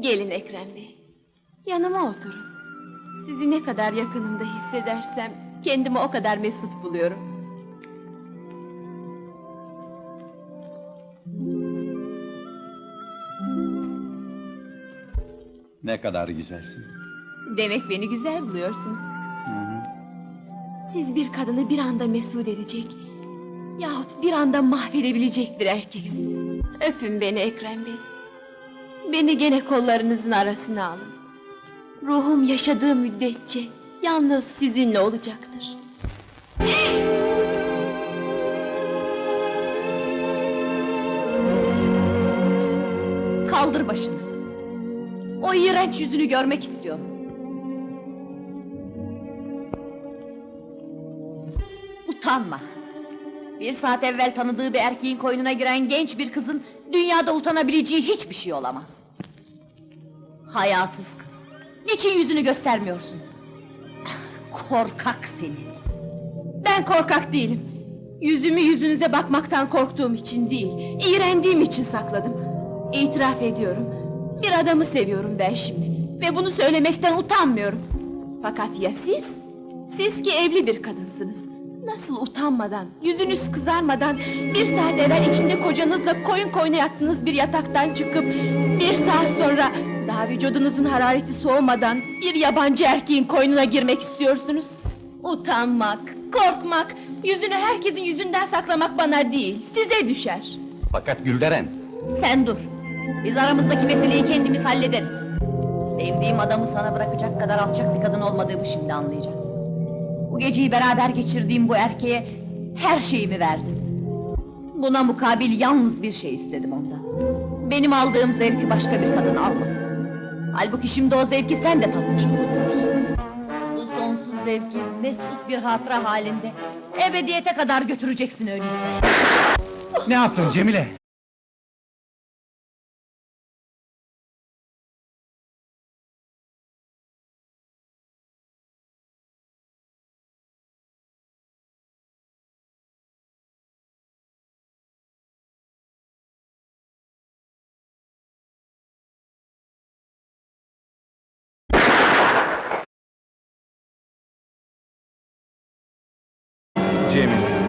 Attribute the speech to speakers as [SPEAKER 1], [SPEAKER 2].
[SPEAKER 1] Gelin Ekrem Bey. Yanıma oturun. Sizi ne kadar yakınımda hissedersem kendimi o kadar mesut buluyorum.
[SPEAKER 2] Ne kadar güzelsin.
[SPEAKER 1] Demek beni güzel buluyorsunuz. Siz bir kadını bir anda mesut edecek yahut bir anda mahvedebilecek bir erkeksiniz. Öpün beni Ekrem Bey. Beni gene kollarınızın arasına alın. Ruhum yaşadığı müddetçe yalnız sizinle olacaktır.
[SPEAKER 3] Kaldır başını. O iğrenç yüzünü görmek istiyorum. Utanma. Bir saat evvel tanıdığı bir erkeğin koynuna giren genç bir kızın dünyada utanabileceği hiçbir şey olamaz. Hayasız kız. Niçin yüzünü göstermiyorsun? Korkak seni.
[SPEAKER 1] Ben korkak değilim. Yüzümü yüzünüze bakmaktan korktuğum için değil, iğrendiğim için sakladım. İtiraf ediyorum. Bir adamı seviyorum ben şimdi ve bunu söylemekten utanmıyorum. Fakat ya siz? Siz ki evli bir kadınsınız. Nasıl utanmadan, yüzünüz kızarmadan bir saat evvel içinde kocanızla koyun koyuna yattığınız bir yataktan çıkıp bir saat sonra daha vücudunuzun harareti soğumadan bir yabancı erkeğin koynuna girmek istiyorsunuz? Utanmak, korkmak, yüzünü herkesin yüzünden saklamak bana değil, size düşer.
[SPEAKER 2] Fakat Gülderen,
[SPEAKER 3] Sen dur. Biz aramızdaki meseleyi kendimiz hallederiz. Sevdiğim adamı sana bırakacak kadar alçak bir kadın olmadığımı şimdi anlayacaksın. Bu geceyi beraber geçirdiğim bu erkeğe her şeyimi verdim. Buna mukabil yalnız bir şey istedim ondan. Benim aldığım zevki başka bir kadın almasın. Halbuki şimdi o zevki sen de tatmış bulunuyorsun. Bu sonsuz zevki mesut bir hatıra halinde ebediyete kadar götüreceksin öyleyse.
[SPEAKER 2] ne yaptın Cemile? темень.